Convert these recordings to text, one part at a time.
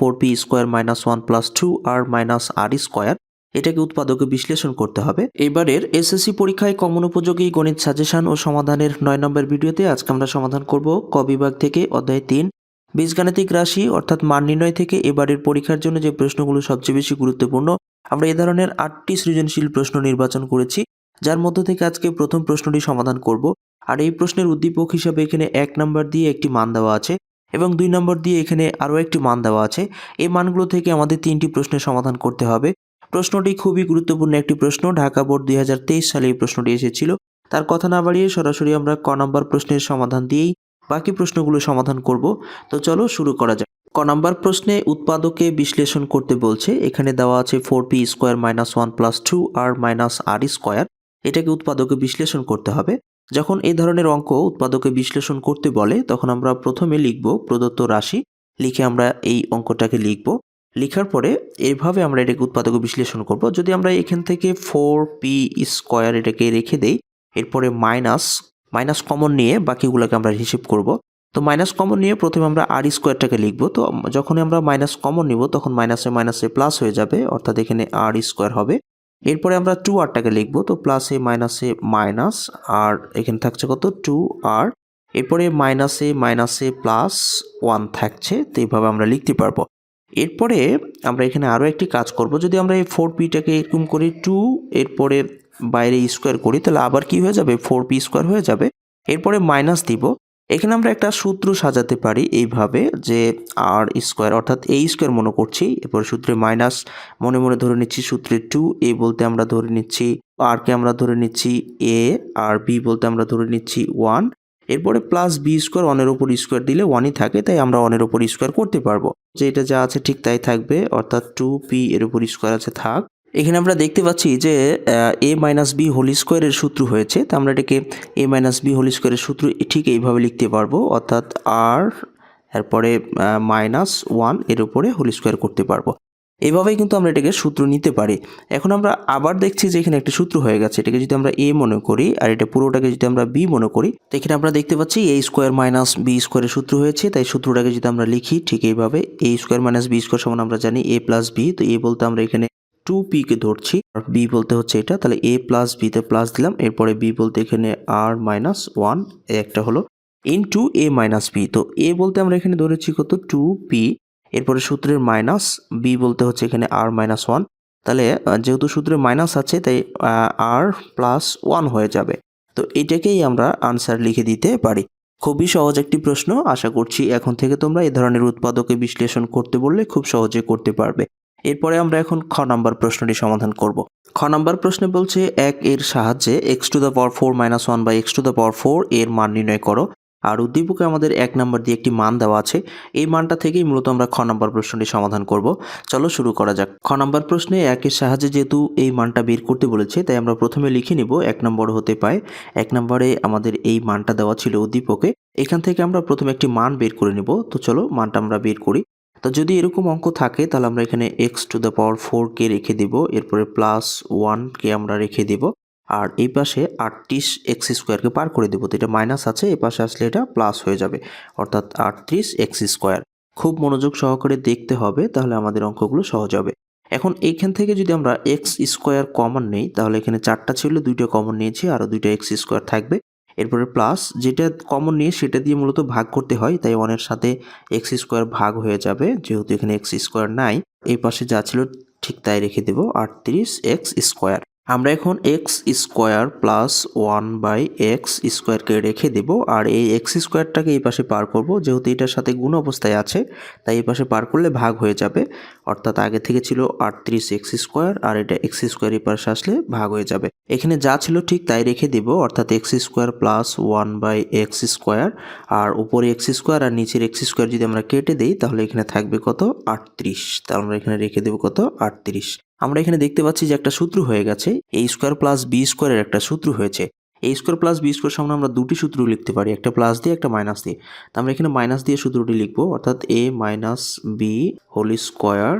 Four P square minus one plus two R minus R square. এটাকে উৎপাদকে বিশ্লেষণ করতে হবে। এবারের এসএসসি পরীক্ষায় কমন উপযোগী গণিত সাজেশন ও সমাধানের নয় নম্বর ভিডিওতে আজকে আমরা সমাধান করব ক বিভাগ থেকে অধ্যায় তিন। বীজগাণিতিক রাশি অর্থাৎ মান নির্ণয় থেকে এবারের পরীক্ষার জন্য যে প্রশ্নগুলো সবচেয়ে বেশি গুরুত্বপূর্ণ, আমরা এ ধরনের আটটি সৃজনশীল প্রশ্ন নির্বাচন করেছি, যার মধ্য থেকে আজকে প্রথম প্রশ্নটি সমাধান করব। আর এই প্রশ্নের উদ্দীপক হিসাবে এখানে এক নম্বর দিয়ে একটি মান দেওয়া আছে। এবং দুই নম্বর দিয়ে এখানে আরও একটি মান দেওয়া আছে। এই মানগুলো থেকে আমাদের তিনটি প্রশ্নের সমাধান করতে হবে। প্রশ্নটি খুবই গুরুত্বপূর্ণ একটি প্রশ্ন। ঢাকা বোর্ড দুই হাজার তেইশ সালে এই প্রশ্নটি এসেছিল। তার কথা না বাড়িয়ে সরাসরি আমরা ক নম্বর প্রশ্নের সমাধান দিয়েই বাকি প্রশ্নগুলো সমাধান করব। তো চলো শুরু করা যাক। ক নম্বর প্রশ্নে উৎপাদকে বিশ্লেষণ করতে বলছে। এখানে দেওয়া আছে four P square minus one plus two R minus R square এটাকে উৎপাদকে বিশ্লেষণ করতে হবে। যখন এই ধরনের অঙ্ক উৎপাদকে বিশ্লেষণ করতে বলে, তখন আমরা প্রথমে লিখব প্রদত্ত রাশি, লিখে আমরা এই অঙ্কটাকে লিখব। লেখার পরে এভাবে আমরা এটাকে উৎপাদকে বিশ্লেষণ করব। যদি আমরা এখান থেকে ফোর পি স্কোয়ার এটাকে রেখে দেই, এরপরে মাইনাস মাইনাস কমন নিয়ে বাকিগুলোকে আমরা হিসেব করব। তো মাইনাস কমন নিয়ে প্রথমে আমরা আর স্কোয়ারটাকে লিখব। তো যখন আমরা মাইনাস কমন নিব, তখন মাইনাসে মাইনাসে প্লাস হয়ে যাবে, অর্থাৎ এখানে আর স্কোয়ার হবে। এরপরে আমরা টু আরটাকে লিখব, তো প্লাসে মাইনাসে মাইনাস আর এখানে থাকছে কত? টু আর এরপরে মাইনাসে মাইনাসে প্লাস ওয়ান থাকছে, তো এইভাবে আমরা লিখতে পারব। এরপরে আমরা এখানে আরও একটি কাজ করব, যদি আমরা এই ফোর পিটাকে এরকম করি টু এরপরে বাইরে স্কোয়ার করি, তাহলে আবার কি হয়ে যাবে? ফোর পি স্কোয়ার হয়ে যাবে। এরপরে মাইনাস দিব এখানে আমরা একটা সূত্র সাজাতে পারি এইভাবে যে আর স্কোয়ার অর্থাৎ এই স্কোয়ার মনে করছি, এরপর সূত্রে মাইনাস মনে মনে ধরে নিচ্ছি সূত্রে টু এ বলতে আমরা ধরে নিচ্ছি আরকে আমরা ধরে নিচ্ছি এ আর বি বলতে আমরা ধরে নিচ্ছি ওয়ান এরপরে প্লাস বি স্কোয়ার ওয়ানের ওপর স্কোয়ার দিলে ওয়ানই থাকে, তাই আমরা ওয়ানের ওপর স্কোয়ার করতে পারব। যে এটা যা আছে ঠিক তাই থাকবে, অর্থাৎ টু পি এর উপর স্কোয়ার আছে থাক। এখানে আমরা দেখতে পাচ্ছি যে এ মাইনাস বি হোল স্কোয়ারের সূত্র হয়েছে। তা আমরা এটাকে এ মাইনাস বি হোল স্কোয়ারের সূত্র ঠিক এইভাবে লিখতে পারব। অর্থাৎ আর এরপরে মাইনাস ওয়ানের উপরে হোল স্কোয়ার করতে পারব। এভাবেই কিন্তু আমরা এটাকে সূত্র নিতে পারি। এখন আমরা আবার দেখছি যে এখানে একটা সূত্র হয়ে গেছে। এটাকে যদি আমরা এ মনে করি, আর এটা পুরোটাকে যদি আমরা বি মনে করি, তো এখানে আমরা দেখতে পাচ্ছি এ স্কোয়ার মাইনাস বি স্কোয়ারের সূত্র হয়েছে। তাই সূত্রটাকে যদি আমরা লিখি, ঠিক এইভাবে A square minus B square সমান আমরা জানি এ প্লাস বি তো এ বলতে আমরা এখানে টু পিকে ধরছি, আর বি বলতে হচ্ছে এটা, তাহলে এ প্লাস বিতে প্লাস দিলাম, এরপরে বি বলতে এখানে আর মাইনাস ওয়ান একটা হলো into A minus B তো এ বলতে আমরা এখানে ধরেছি কত? টু পি এরপরে সূত্রের মাইনাস বি বলতে হচ্ছে এখানে আর মাইনাস ওয়ান তাহলে যেহেতু সূত্রে মাইনাস আছে, তাই আর প্লাস ওয়ান হয়ে যাবে, তো এটাকেই আমরা আনসার লিখে দিতে পারি। খুবই সহজ একটি প্রশ্ন, আশা করছি এখন থেকে তোমরা এ ধরনের উৎপাদকে বিশ্লেষণ করতে বললে খুব সহজে করতে পারবে। এরপরে আমরা এখন খ নম্বর প্রশ্নটি সমাধান করব। খ নম্বর প্রশ্নে বলছে, এক এর সাহায্যে X to the power four minus one by X to the power four এর মান নির্ণয় করো। আর উদ্দীপকে আমাদের এক নম্বর দিয়ে একটি মান দেওয়া আছে। এই মানটা থেকেই মূলত আমরা খ নম্বর প্রশ্নটি সমাধান করব। চলো শুরু করা যাক। খ নম্বর প্রশ্নে একের সাহায্যে যেহেতু এই মানটা বের করতে বলেছে, তাই আমরা প্রথমে লিখে নিব, এক নম্বর হতে পায়। এক নম্বরে আমাদের এই মানটা দেওয়া ছিল উদ্দীপকে। এখান থেকে আমরা প্রথমে একটি মান বের করে নিব। তো চলো মানটা আমরা বের করি। তো যদি এরকম অঙ্ক থাকে, তাহলে আমরা এখানে এক্স টু দ্য পাওয়ার ফোরকে রেখে দেব, এরপরে প্লাস ওয়ানকে আমরা রেখে দেব, আর এই পাশে আটত্রিশ এক্স স্কোয়ারকে পার করে দেবো, তো এটা মাইনাস আছে এই পাশে আসলে এটা প্লাস হয়ে যাবে, অর্থাৎ আটত্রিশ এক্স স্কোয়ার খুব মনোযোগ সহকারে দেখতে হবে, তাহলে আমাদের অঙ্কগুলো সহজ হবে। এখন এইখান থেকে যদি আমরা এক্স স্কোয়ার কমন নেই, তাহলে এখানে চারটা ছিল, দুইটা কমন নিয়েছি, আরও দুইটা এক্স স্কোয়ার থাকবে এরপরে প্লাস যেটা কমন নিয়ে সেটা দিয়ে মূলত ভাগ করতে হয়, তাই ওয়ানের সাথে এক্স স্কোয়ার ভাগ হয়ে যাবে, যেহেতু এখানে এক্স স্কোয়ার নাই, এই পাশে যা ছিল ঠিক তাই রেখে দেবো, আটত্রিশ এক্স স্কোয়ার আমরা এখন X square plus one by X স্কোয়ারকে রেখে দেব, আর এই এক্স স্কোয়ারটাকে এই পাশে পার করব, যেহেতু এটার সাথে গুণ অবস্থায় আছে, তাই এই পাশে পার করলে ভাগ হয়ে যাবে, অর্থাৎ আগে থেকে ছিল আটত্রিশ এক্স স্কোয়ার, আর এটা এক্স স্কোয়ার এই পাশে আসলে ভাগ হয়ে যাবে। এখানে যা ছিল ঠিক তাই রেখে দেব, অর্থাৎ X square plus one by X square, আর উপরে এক্স স্কোয়ার আর নিচের এক্স স্কোয়ার যদি আমরা কেটে দিই, তাহলে এখানে থাকবে কত? আটত্রিশ, তাহলে আমরা এখানে রেখে দেবো কত? আটত্রিশ। আমরা এখানে দেখতে পাচ্ছি যে একটা সূত্র হয়ে গেছে। এই স্কোয়ার প্লাস বি স্কোয়ারের একটা সূত্র হয়েছে। এই স্কোয়ার প্লাস বি স্কোয়ার সামনে আমরা দুটি সূত্র লিখতে পারি, একটা প্লাস দিয়ে, একটা মাইনাস দিয়ে। তো আমরা এখানে মাইনাস দিয়ে সূত্রটি লিখব, অর্থাৎ A minus B whole square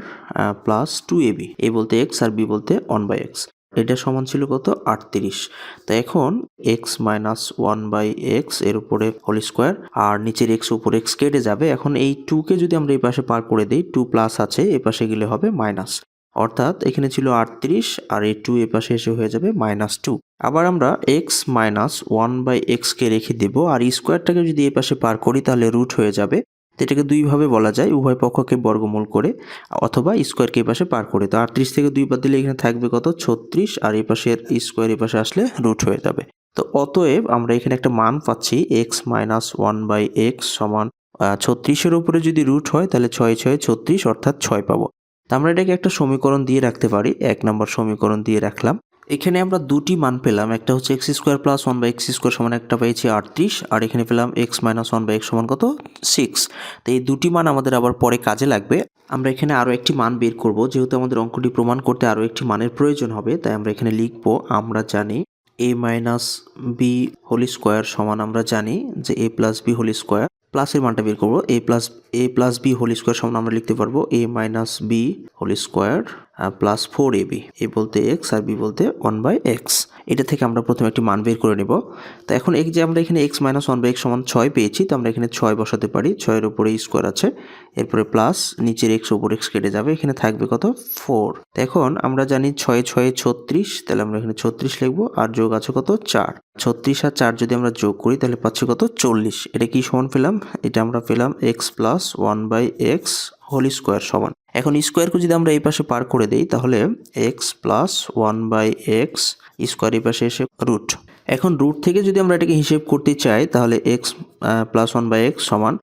plus two A B A বলতে এক্স আর বি বলতে ওয়ান বাই এক্স এটা সমান ছিল কত? আটত্রিশ। তো এখন এক্স মাইনাস ওয়ান বাই এক্সের উপরে হোল স্কোয়ার আর নিচের এক্স উপর এক্স কেটে যাবে। এখন এই টুকে যদি আমরা এই পাশে পার করে দিই টু প্লাস আছে, এ পাশে গেলে হবে মাইনাস অর্থাৎ এখানে ছিল আটত্রিশ আর এই টু এ পাশে এসে হয়ে যাবে মাইনাস টু আবার আমরা এক্স মাইনাস ওয়ান বাই এক্সকে রেখে দেব আর স্কোয়ারটাকে যদি এ পাশে পার করি তাহলে রুট হয়ে যাবে। এটাকে দুইভাবে বলা যায়, উভয় পক্ষকে বর্গমূল করে অথবা স্কোয়ারকে এই পাশে পার করে। তো আটত্রিশ থেকে দুই বাদ দিলে এখানে থাকবে কত? ছত্রিশ আর এই পাশের স্কোয়ার এই পাশে আসলে রুট হয়ে যাবে। তো অতএব আমরা এখানে একটা মান পাচ্ছি X minus one by X সমান ছত্রিশের উপরে যদি রুট হয় তাহলে ছয় ছয়, ছত্রিশ, অর্থাৎ ছয় পাবো। তা আমরা এটাকে একটা সমীকরণ দিয়ে রাখতে পারি, এক নম্বর সমীকরণ দিয়ে রাখলাম। এখানে আমরা দুটি মান পেলাম, একটা হচ্ছে X square plus one by X square সমান একটা পেয়েছি আটত্রিশ, আর এখানে পেলাম X minus one by X সমান কত? সিক্স তো এই দুটি মান আমাদের আবার পরে কাজে লাগবে। আমরা এখানে আরও একটি মান বের করব, যেহেতু আমাদের অঙ্কটি প্রমাণ করতে আরও একটি মানের প্রয়োজন হবে, তাই আমরা এখানে লিখব, আমরা জানি A minus B whole square সমান আমরা জানি যে A plus B whole square প্লাসের মানটা বের করব। A plus A plus B whole square সমান আমরা লিখতে পারব। A minus B whole square plus four A B A বলতে এক্স আর বি বলতে ওয়ান বাই এক্স এটা থেকে আমরা প্রথমে একটি মান বের করে নেব। তো এখন এই যে আমরা এখানে X minus one by X সমান ছয় পেয়েছি, তো আমরা এখানে ছয় বসাতে পারি। ছয়ের উপরে স্কোয়ার আছে। এরপরে প্লাস নিচের এক্স ওপর এক্স কেটে যাবে। এখানে থাকবে কত? ফোর এখন আমরা জানি ছয়, ছয়ে, ছত্রিশ। তাহলে আমরা এখানে ছত্রিশ লিখব। আর যোগ আছে কত? চার। ছত্রিশ আর চার যদি আমরা যোগ করি, তাহলে পাচ্ছি কত? চল্লিশ। এটা কি সমান পেলাম? এটা আমরা পেলাম X plus one by X whole square সমান। এখন স্কোয়ারকে যদি আমরা এই পাশে পার করে দিই, তাহলে X plus one by X square এই পাশে এসে রুট এখন রুট থেকে যদি আমরা এটাকে হিসেব করতে চাই, তাহলে X plus one by X সমান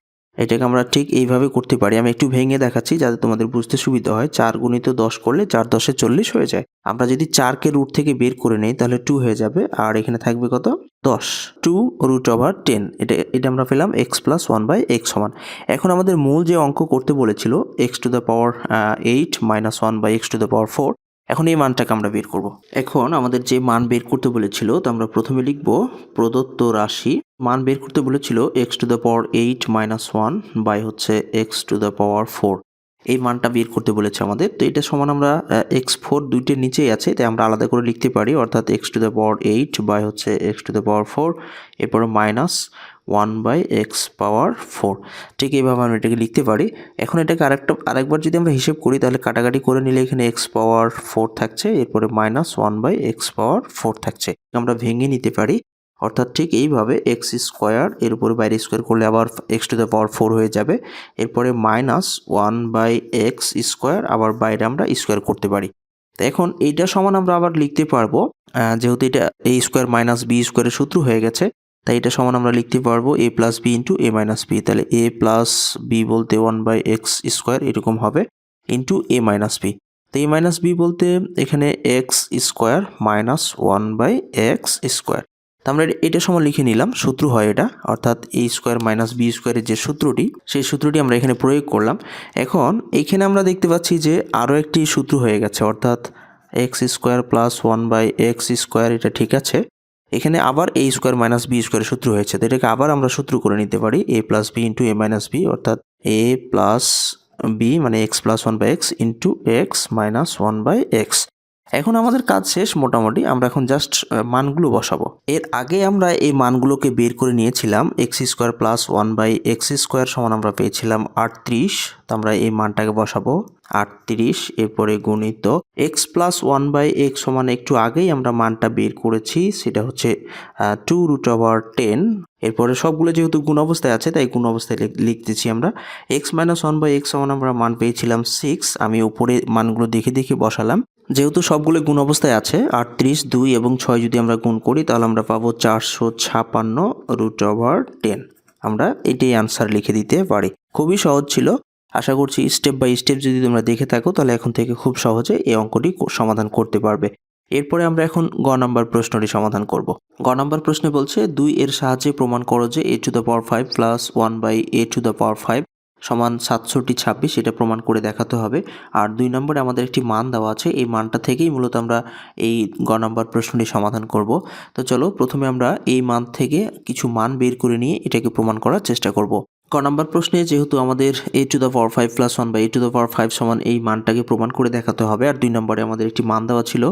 এটাকে আমরা ঠিক এইভাবে করতে পারি। আমি একটু ভেঙে দেখাচ্ছি যাতে তোমাদের বুঝতে সুবিধা হয়। চার গুণিত দশ করলে চার দশে চল্লিশ হয়ে যায়। আমরা যদি চারকে রুট থেকে বের করে নেই, তাহলে টু হয়ে যাবে। আর এখানে থাকবে কত? দশ। টু রুট ওভার টেন এটা এটা আমরা পেলাম X plus one by X সমান। এখন আমাদের মূল যে অঙ্ক করতে বলেছিল X to the power eight minus one by X to the power four এখন এই মানটাকে আমরা বের করব। এখন আমাদের যে মান বের করতে বলেছিল, তো আমরা প্রথমে লিখব প্রদত্ত রাশি। মান বের করতে বলেছিল X to the power eight minus one by হচ্ছে X to the power four এই মানটা বের করতে বলেছে আমাদের। তো এটা সমান আমরা এক্স ফোর দুইটের নিচেই আছে, তাই আমরা আলাদা করে লিখতে পারি। অর্থাৎ X to the power eight by হচ্ছে X to the power four এরপরে minus one by X power four ঠিক এইভাবে আমরা এটাকে লিখতে পারি। এখন এটাকে আরেকটা, আরেকবার যদি আমরা হিসেব করি, তাহলে কাটাকাটি করে নিলে এখানে এক্স পাওয়ার ফোর থাকছে, এরপরে minus one by X power four থাকছে। আমরা ভেঙে নিতে পারি। অর্থাৎ ঠিক এইভাবে এক্স স্কোয়ার এর উপরে বাইরে স্কোয়ার করলে আবার X to the power four হয়ে যাবে। এরপরে minus one by X square আবার বাইরে আমরা স্কোয়ার করতে পারি। তো এখন এইটা সমান আমরা আবার লিখতে পারব যেহেতু এটা এ স্কোয়ার মাইনাস বি স্কোয়ারের সূত্র হয়ে গেছে, তাই এটা সমান আমরা লিখতে পারব A plus B into A minus B তাহলে এ প্লাস বি বলতে ওয়ান বাই এক্স স্কোয়ার এরকম হবে ইন্টু এ মাইনাস বি তো এ মাইনাস বি বলতে এখানে X square minus one by X square আমরা এটা সময় লিখে নিলাম, সূত্র হয় এটা, অর্থাৎ এ স্কোয়ার মাইনাস বি স্কোয়ারের যে সূত্রটি, সেই সূত্রটি আমরা এখানে প্রয়োগ করলাম। এখন এইখানে আমরা দেখতে পাচ্ছি যে আরও একটি সূত্র হয়ে গেছে, অর্থাৎ X square plus one by X square এটা ঠিক আছে। এখানে আবার এ স্কোয়ার মাইনাস বি স্কোয়ারের সূত্র হয়েছে, তো এটাকে আবার আমরা সূত্র করে নিতে পারি A plus B into A minus B অর্থাৎ এ প্লাস বি মানে X plus one by X into X minus one by X এখন আমাদের কাজ শেষ মোটামুটি, আমরা এখন জাস্ট মানগুলো বসাবো। এর আগে আমরা এই মানগুলোকে বের করে নিয়েছিলাম X square plus one by X square সমান আমরা পেয়েছিলাম আটত্রিশ, তো আমরা এই মানটাকে বসাবো, আটত্রিশ, এরপরে গুণিত X plus one by X সমান একটু আগেই আমরা মানটা বের করেছি, সেটা হচ্ছে টু রুট ওভার টেন এরপরে সবগুলো যেহেতু গুণ অবস্থায় আছে, তাই গুণ অবস্থায় লিখতেছি আমরা। X minus one by X সমান আমরা মান পেয়েছিলাম সিক্স আমি উপরে মানগুলো দেখে দেখে বসালাম। যেহেতু সবগুলো গুণ অবস্থায় আছে, আটত্রিশ, দুই এবং ছয় যদি আমরা গুণ করি, তাহলে আমরা পাবো চারশো ছাপান্ন রুট ওভার টেন আমরা এটাই আনসার লিখে দিতে পারি। খুবই সহজ ছিল। আশা করছি স্টেপ বাই স্টেপ যদি তোমরা দেখে থাকো, তাহলে এখন থেকে খুব সহজে এই অঙ্কটি সমাধান করতে পারবে। এরপরে আমরা এখন গ নাম্বার প্রশ্নটি সমাধান করব। গ নাম্বার প্রশ্নে বলছে, দুই এর সাহায্যে প্রমাণ করো যে a to the power five plus one by a to the power five সমান সাতষট্টি ছাব্বিশ, এটা প্রমাণ করে দেখাতে হবে। আর দুই নম্বরে আমাদের একটি মান দেওয়া আছে, এই মানটা থেকেই মূলত আমরা এই গ নম্বর প্রশ্নটি সমাধান করব। তো চলো, প্রথমে আমরা এই মান থেকে কিছু মান বের করে নিয়ে এটাকে প্রমাণ করার চেষ্টা করব। ক নম্বর প্রশ্নে যেহেতু আমাদের a to the power five plus one বা a to the power five সমান এই মানটাকে প্রমাণ করে দেখাতে হবে, আর দুই নম্বরে আমাদের একটি মান দেওয়া ছিল,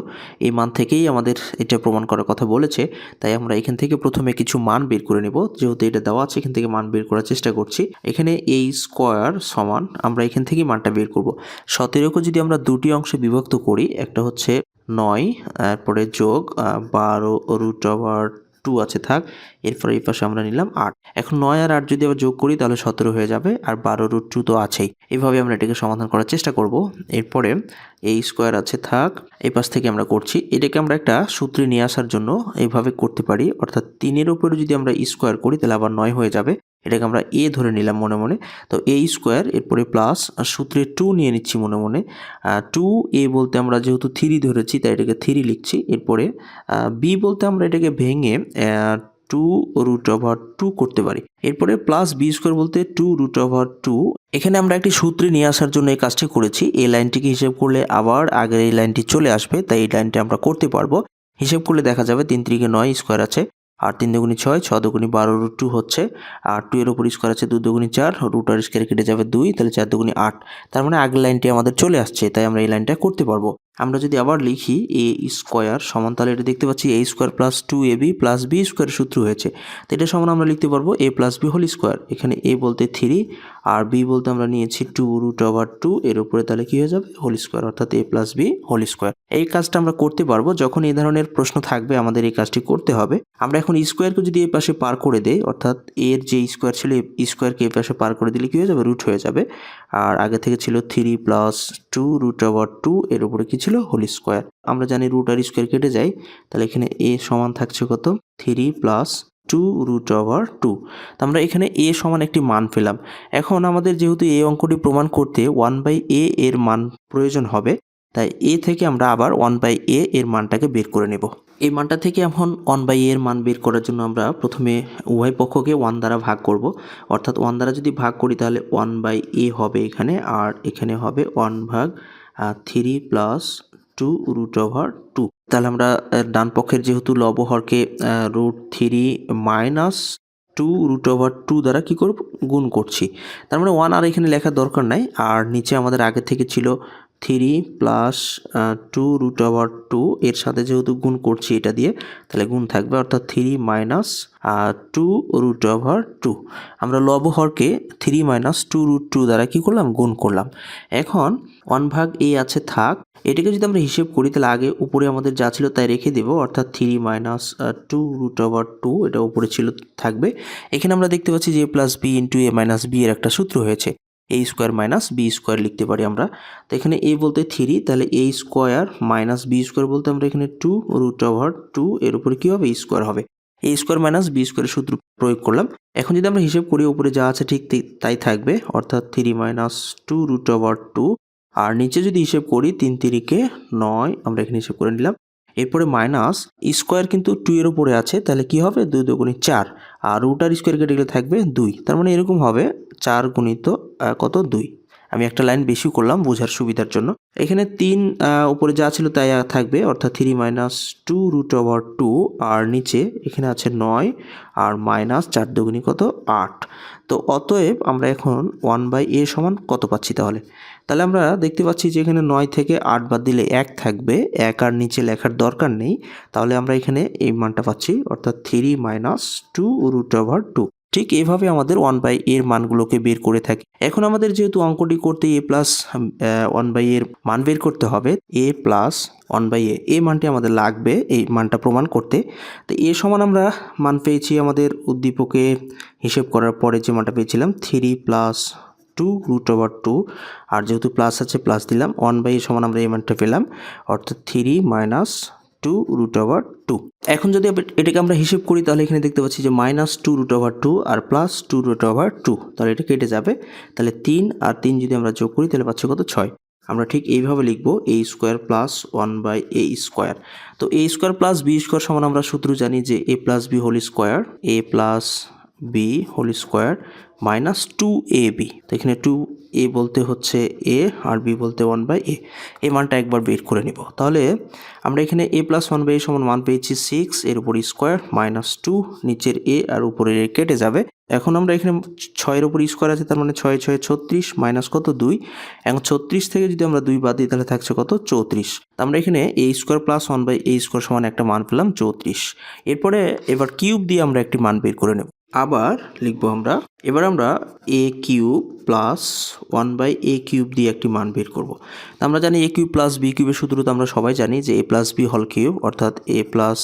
এই মান থেকেই আমাদের এটা প্রমাণ করার কথা বলেছে, তাই আমরা এখান থেকে প্রথমে কিছু মান বের করে নেব, যেহেতু এটা দেওয়া আছে, এখান থেকে মান বের করার চেষ্টা করছি, এখানে এই স্কোয়ার সমান আমরা এখান থেকেই মানটা বের করব সতেরোকে যদি আমরা দুটি অংশে বিভক্ত করি, একটা হচ্ছে নয়, তারপরে যোগ বারো রুট ওভার টু আছে, থাক এরপরে এই পাশে আমরা নিলাম আট। এখন নয় আর আট যদি আবার যোগ করি, তাহলে সতেরো হয়ে যাবে আর বারো রুট টু তো আছেই। এইভাবে আমরা এটাকে সমাধান করার চেষ্টা করব। এরপরে এই স্কোয়ার আছে থাক, এই পাশ থেকে আমরা করছি। এটাকে আমরা একটা সূত্রে নিয়ে আসার জন্য এইভাবে করতে পারি। অর্থাৎ তিনের উপরে যদি আমরা স্কোয়ার করি, তাহলে আবার নয় হয়ে যাবে। এটাকে আমরা এ ধরে নিলাম মনে মনে। তো এই স্কোয়ার এরপরে প্লাস সূত্রে টু নিয়ে নিচ্ছি মনে মনে। টু এ বলতে আমরা যেহেতু থ্রি ধরেছি, তাই এটাকে থ্রি লিখছি। এরপরে বি বলতে আমরা এটাকে ভেঙে টু রুট ওভার টু করতে পারি। এরপরে প্লাস বি স্কোয়ার বলতে টু রুট ওভার টু এখানে আমরা একটি সূত্রে নিয়ে আসার জন্য এই কাজটি করেছি। এই লাইনটিকে হিসেব করলে আবার আগের এই লাইনটি চলে আসবে, তাই এই লাইনটি আমরা করতে পারব। হিসেব করলে দেখা যাবে তিন তিরিকে নয় স্কোয়ার আছে, আর তিন দুগুনি ছয়, ছ দুগুনি বারো রুট টু হচ্ছে, আর টু এর উপর স্কোয়ার আছে দু দুগুনি চার রুট আর স্কোয়ার কেটে যাবে দুই, তাহলে চার দুগুনি আট। তার মানে আগের লাইনটি আমাদের চলে আসছে, তাই আমরা এই লাইনটা করতে পারব। আমরা যদি আবার লিখি এ স্কোয়ার সমান তাহলে এটা দেখতে পাচ্ছি a square plus two a b plus b square সূত্র হয়েছে। তো এটা সমান আমরা লিখতে পারব a plus b whole square এখানে এ বলতে থ্রি আর বি বলতে আমরা নিয়েছি টু রুট ওভার টু এর উপরে তাহলে কী হয়ে যাবে? হোল স্কোয়ার অর্থাৎ a plus b whole square এই কাজটা আমরা করতে পারব যখন এই ধরনের প্রশ্ন থাকবে, আমাদের এই কাজটি করতে হবে। আমরা এখন স্কোয়ারকে যদি এই পাশে পার করে দেই, অর্থাৎ এর যে স্কোয়ার ছিল স্কোয়ারকে এই পাশে পার করে দিলে কী হয়ে যাবে? রুট হয়ে যাবে। আর আগে থেকে ছিল three plus two root over two এর উপরে কি ছিল? হোল স্কোয়ার আমরা জানি রুট আর স্কোয়ার কেটে যাই তাহলে এখানে এ সমান থাকছে কত? Three plus two root over two আমরা এখানে এ সমান একটি মান পেলাম। এখন আমাদের যেহেতু এই অঙ্কটি প্রমাণ করতে ওয়ান বাই এ এর মান প্রয়োজন হবে, তাই এ থেকে আমরা আবার ওয়ান বাই এ এর মানটাকে বের করে নেব। এই মানটা থেকে এখন ওয়ান বাই এর মান বের করার জন্য আমরা প্রথমে উভয় পক্ষকে ওয়ান দ্বারা ভাগ করব। অর্থাৎ ওয়ান দ্বারা যদি ভাগ করি তাহলে ওয়ান বাই এ হবে এখানে, আর এখানে হবে ওয়ান ভাগ three plus two root over two তাহলে আমরা ডান পক্ষের যেহেতু লবহরকে root three minus two root over two দ্বারা কী করব? গুণ করছি। তার মানে ওয়ান আর এখানে লেখার দরকার নাই, আর নিচে আমাদের আগে থেকে ছিল three plus two root over two এর সাথে যেহেতু গুণ করছি এটা দিয়ে, তাহলে গুণ থাকবে অর্থাৎ three minus two root over two. আমরা লবহরকে three minus two root two দ্বারা কী করলাম? গুণ করলাম। এখন ওয়ান ভাগ এ আছে থাক, এটাকে যদি আমরা হিসেব করি, তাহলে আগে উপরে আমাদের যা ছিল তাই রেখে দেবো, অর্থাৎ three minus two root over two, এটা উপরে ছিল, থাকবে। এখানে আমরা দেখতে পাচ্ছি যে a plus b into a minus b এর একটা সূত্র হয়েছে। A square minus b square লিখতে পারি আমরা। তো এখানে এ বলতে থ্রি তাহলে a square minus b square বলতে আমরা এখানে টু রুট ওভার টু এর উপরে কী হবে? স্কোয়ার হবে। এ স্কোয়ার মাইনাস বি স্কোয়ারের সূত্র প্রয়োগ করলাম। এখন যদি আমরা হিসেব করি উপরে যা আছে ঠিক তাই থাকবে, অর্থাৎ three minus two root over two আর নিচে যদি হিসেব করি তিন তিরিকে নয়, আমরা এখানে হিসেব করে নিলাম। এরপরে মাইনাস স্কোয়ার কিন্তু টু এর উপরে আছে, তাহলে কি হবে? দুই দুগুণি চার, আর রুট আর স্কোয়ার কেটে গেলে থাকবে দুই। তার মানে এরকম হবে চার গুণিত কত? দুই। আমি একটা লাইন বেশি করলাম বোঝার সুবিধার জন্য। এখানে তিন উপরে যা ছিল তাই থাকবে, অর্থাৎ three minus two root over two আর নিচে এখানে আছে নয়, আর মাইনাস চার দুগুণি কত? আট। তো অতএব আমরা এখন ওয়ান বাই এ সমান কত পাচ্ছি তাহলে? তাহলে আমরা দেখতে পাচ্ছি যে এখানে নয় থেকে আট বাদ দিলে এক থাকবে, এক আর নিচে লেখার দরকার নেই। তাহলে আমরা এখানে এই মানটা পাচ্ছি, অর্থাৎ three minus two root over two ঠিক এভাবে আমাদের ওয়ান বাই এর মানগুলোকে বের করে থাকি। এখন আমাদের যেহেতু অঙ্কটি করতে এ প্লাস ওয়ান বাই এর মান বের করতে হবে a plus one by a এই মানটি আমাদের লাগবে, এই মানটা প্রমাণ করতে। তো এ সমান আমরা মান পেয়েছি আমাদের উদ্দীপকে হিসেব করার পরে যে মানটা পেয়েছিলাম three plus two root over two আর যেহেতু প্লাস আছে প্লাস দিলাম ওয়ান বাই এ সমান আমরা এই মানটা পেলাম, অর্থাৎ three minus two root over two এখন যদি এটাকে আমরা হিসেব করি, তাহলে এখানে দেখতে পাচ্ছি যে minus two root over two আর plus two root over two তাহলে এটা কেটে যাবে। তাহলে তিন আর তিন যদি আমরা যোগ করি, তাহলে পাচ্ছি কত? ছয়। আমরা ঠিক এইভাবে লিখব a square plus one by a square তো a square plus b square সমান আমরা সূত্র জানি যে a plus b whole square a plus b whole square minus two a b তো এখানে টু এ বলতে হচ্ছে এ আর বি বলতে ওয়ান বাই এ। এই মানটা একবার বের করে নিব। তাহলে আমরা এখানে a plus one by a সমান মান পেয়েছি সিক্স এর উপর স্কোয়ার মাইনাস টু নিচের এ আর উপরের এ কেটে যাবে। এখন আমরা এখানে ছয়ের উপর স্কোয়ার আছে, তার মানে ছয় ছয়, ছত্রিশ মাইনাস কত? দুই। এখন ছত্রিশ থেকে যদি আমরা দুই বাদ দিই, তাহলে থাকছে কত? চৌত্রিশ। আমরা এখানে a square plus one by a square সমান একটা মান পেলাম চৌত্রিশ। এরপরে এবার কিউব দিয়ে আমরা একটি মান বের করে নেব। আবার লিখব আমরা। এবার আমরা a cube plus one by a cube দিয়ে একটি মান বের করব। আমরা জানি এ কিউব প্লাস বি কিউবের সূত্র তো আমরা সবাই জানি যে a plus b whole cube অর্থাৎ a plus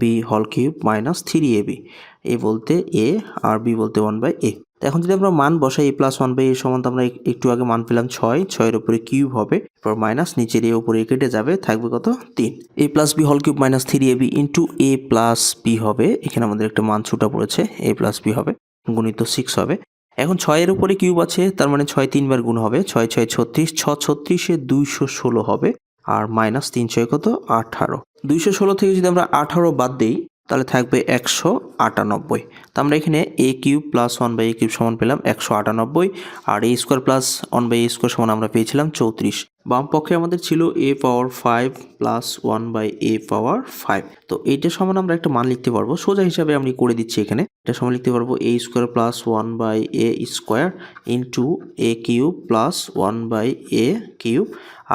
b whole cube minus three a b a বলতে এ আর বি বলতে ওয়ান বাই এ তো এখন যদি আমরা মান বসাই a plus one by a সমান, তো আমরা একটু আগে মান পেলাম ছয়। ছয়ের উপরে কিউব হবে, এরপর মাইনাস নিচের এ উপরে কেটে যাবে, থাকবে কত তিন। A plus b whole cube minus three a b into a plus b হবে, এখানে আমাদের একটা মান ছুটা পড়েছে এ প্লাস বি হবে, গুণিত সিক্স হবে। এখন ছয়ের উপরে কিউব আছে, তার মানে ছয় তিনবার গুণ হবে, ছয় ছয়, ছত্রিশ, ছ, ছত্রিশে দুইশো ষোলো হবে, আর মাইনাস তিন, ছয় কত? আঠারো। দুইশো ষোলো থেকে যদি আমরা আঠারো বাদ দিই তাহলে থাকবে একশো আটানব্বই। তো আমরা এখানে a cube plus one by a cube সমান পেলাম একশো আটানব্বই, আর a square plus one by a square সমান আমরা পেয়েছিলাম চৌত্রিশ। বাম পক্ষে আমাদের ছিল a power five plus one by a power five তো এইটা সমান আমরা একটা মান লিখতে পারব। সোজা হিসাবে আমি করে দিচ্ছি এখানে। এটা সমান লিখতে পারব a square plus one by a square into a cube plus one by a cube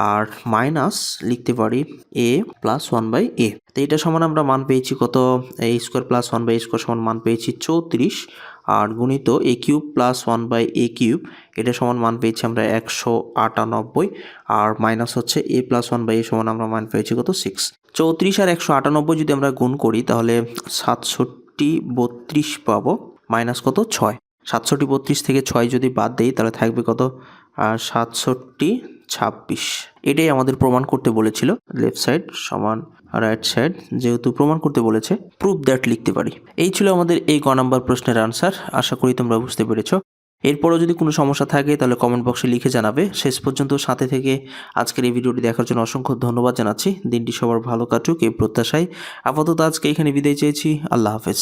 R minus লিখতে পারি a plus one by a তো এটা সমান আমরা মান পেয়েছি কত? A square plus one by square সমান মান পেয়েছি চৌত্রিশ। আর গুণিত a cube plus one by a cube, এটা সমান মান পেয়েছি আমরা একশো আটানব্বই, আর মাইনাস হচ্ছে a plus one by a সমান আমরা মান পেয়েছি কত সিক্স চৌত্রিশ আর একশো আটানব্বই যদি আমরা গুণ করি, তাহলে সাতষট্টি বত্রিশ পাবো মাইনাস কত ছয়। সাতষট্টি বত্রিশ থেকে ছয় যদি বাদ দেই, তাহলে থাকবে কত? আর সাতষট্টি ছাব্বিশ। এটাই আমাদের প্রমাণ করতে বলেছিল লেফট সাইড সমান রাইট সাইড যেহেতু প্রমাণ করতে বলেছে প্রুফ দ্যাট লিখতে পারি। এই ছিল আমাদের এই ক নাম্বার প্রশ্নের আনসার আশা করি তোমরা বুঝতে পেরেছ। এরপরও যদি কোনো সমস্যা থাকে, তাহলে কমেন্ট বক্সে লিখে জানাবে। শেষ পর্যন্ত সাথে থেকে আজকের এই ভিডিওটি দেখার জন্য অসংখ্য ধন্যবাদ জানাচ্ছি। দিনটি সবার ভালো কাটুক, এই প্রত্যাশায়। আপাতত আজকে এখানে বিদায় চেয়েছি। আল্লাহ হাফেজ।